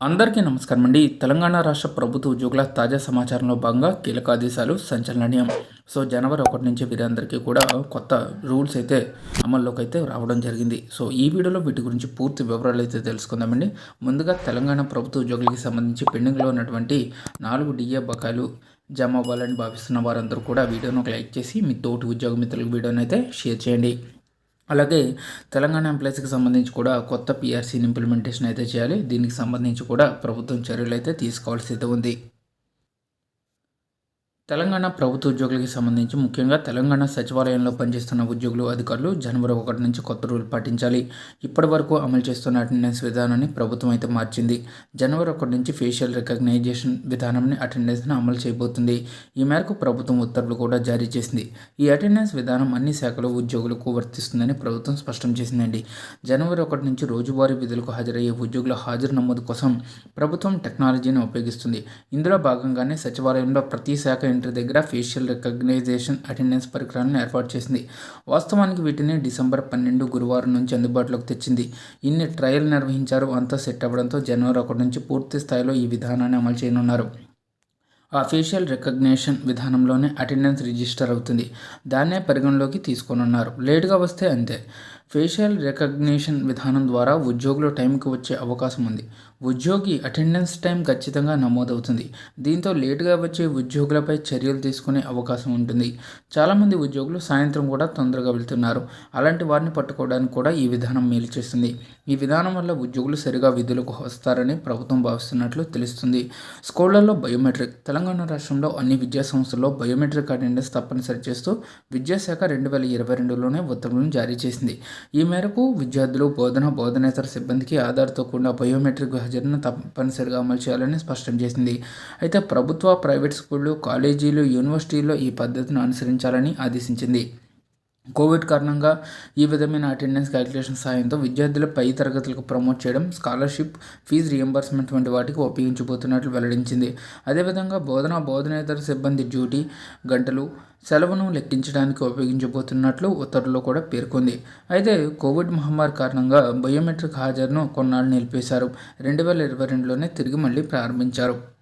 అందరికీ నమస్కారం అండి. తెలంగాణ రాష్ట్ర ప్రభుత్వ ఉద్యోగుల తాజా సమాచారంలో భాగంగా కీలక ఆదేశాలు సంచలనీయం సో జనవరి ఒకటి నుంచి వీరందరికీ కూడా కొత్త రూల్స్ అయితే అమల్లోకి అయితే రావడం జరిగింది. సో ఈ వీడియోలో వీటి గురించి పూర్తి వివరాలు అయితే తెలుసుకుందామండి ముందుగా తెలంగాణ ప్రభుత్వ ఉద్యోగులకి సంబంధించి పెండింగ్లో ఉన్నటువంటి నాలుగు డిఏ బకాయిలు జమ అవ్వాలని భావిస్తున్న వారందరూ కూడా వీడియోను ఒక లైక్ చేసి మీ తోటి ఉద్యోగ మిత్రులకు వీడియోని అయితే షేర్ చేయండి. అలాగే తెలంగాణ ఎంప్లాయీస్కి సంబంధించి కూడా కొత్త పిఆర్సీని ఇంప్లిమెంటేషన్ అయితే చేయాలి. దీనికి సంబంధించి కూడా ప్రభుత్వం చర్యలు అయితే తీసుకోవాల్సి ఉంది. తెలంగాణ ప్రభుత్వ ఉద్యోగులకి సంబంధించి ముఖ్యంగా తెలంగాణ సచివాలయంలో పనిచేస్తున్న ఉద్యోగులు అధికారులు జనవరి ఒకటి నుంచి కొత్త రూల్ పాటించాలి. ఇప్పటి వరకు అమలు చేస్తున్న అటెండెన్స్ విధానాన్ని ప్రభుత్వం అయితే మార్చింది. జనవరి ఒకటి నుంచి ఫేషియల్ రికగ్నైజేషన్ విధానాన్ని అటెండెన్స్ను అమలు చేయబోతుంది. ఈ మేరకు ప్రభుత్వం ఉత్తర్వులు కూడా జారీ చేసింది. ఈ అటెండెన్స్ విధానం అన్ని శాఖల ఉద్యోగులకు వర్తిస్తుందని ప్రభుత్వం స్పష్టం చేసిందండి. జనవరి ఒకటి నుంచి రోజువారీ విధులకు హాజరయ్యే ఉద్యోగుల హాజరు నమోదు కోసం ప్రభుత్వం టెక్నాలజీని ఉపయోగిస్తుంది. ఇందులో భాగంగానే సచివాలయంలో ప్రతి శాఖ సెంటర్ దగ్గర ఫేషియల్ రికగ్నైజేషన్ అటెండెన్స్ పరికరాలను ఏర్పాటు చేసింది. వాస్తవానికి వీటిని డిసెంబర్ పన్నెండు గురువారం నుంచి అందుబాటులోకి తెచ్చింది. ఇన్ని ట్రయల్ నిర్వహించారు. అంతా సెట్ అవ్వడంతో జనవరి ఒకటి నుంచి పూర్తి స్థాయిలో ఈ విధానాన్ని అమలు చేయనున్నారు. ఆ ఫేషియల్ రికగ్నేషన్ విధానంలోనే అటెండెన్స్ రిజిస్టర్ అవుతుంది. దాన్నే పరిగణలోకి తీసుకోనున్నారు. లేటుగా వస్తే అంతే. ఫేషియల్ రికగ్నిషన్ విధానం ద్వారా ఉద్యోగులు టైంకి వచ్చే అవకాశం ఉంది. ఉద్యోగి అటెండెన్స్ టైం ఖచ్చితంగా నమోదవుతుంది. దీంతో లేటుగా వచ్చే ఉద్యోగులపై చర్యలు తీసుకునే అవకాశం ఉంటుంది. చాలామంది ఉద్యోగులు సాయంత్రం కూడా తొందరగా వెళ్తున్నారు. అలాంటి వారిని పట్టుకోవడానికి కూడా ఈ విధానం మేలు చేస్తుంది. ఈ విధానం వల్ల ఉద్యోగులు సరిగా విధులకు వస్తారని ప్రభుత్వం భావిస్తున్నట్లు తెలుస్తుంది. స్కూళ్ళలో బయోమెట్రిక్ తెలంగాణ రాష్ట్రంలో అన్ని విద్యా సంస్థల్లో బయోమెట్రిక్ అటెండెన్స్ తప్పనిసరి చేస్తూ విద్యాశాఖ రెండు వేల ఇరవై రెండులోనే ఉత్తర్వులను జారీ చేసింది. ఈ మేరకు విద్యార్థులు బోధన బోధనేతర సిబ్బందికి ఆధార్తో కూడిన బయోమెట్రిక్ హాజరును తప్పనిసరిగా అమలు చేయాలని స్పష్టం చేసింది. అయితే ప్రభుత్వ ప్రైవేట్ స్కూళ్ళు కాలేజీలు యూనివర్సిటీల్లో ఈ పద్ధతిని అనుసరించాలని ఆదేశించింది. కోవిడ్ కారణంగా ఈ విధమైన అటెండెన్స్ క్యాలిక్యులేషన్ సాయంతో విద్యార్థుల పై తరగతులకు ప్రమోట్ చేయడం స్కాలర్షిప్ ఫీజు రియంబర్స్మెంట్ వంటి వాటికి ఉపయోగించబోతున్నట్లు వెల్లడించింది. అదేవిధంగా బోధన బోధనేతర సిబ్బంది డ్యూటీ గంటలు సెలవును లెక్కించడానికి ఉపయోగించబోతున్నట్లు ఉత్తర్వులో కూడా పేర్కొంది. అయితే కోవిడ్ మహమ్మారి కారణంగా బయోమెట్రిక్ హాజరును కొన్నాళ్ళు నిలిపేశారు. రెండు వేల ఇరవై రెండులోనే తిరిగి మళ్ళీ ప్రారంభించారు.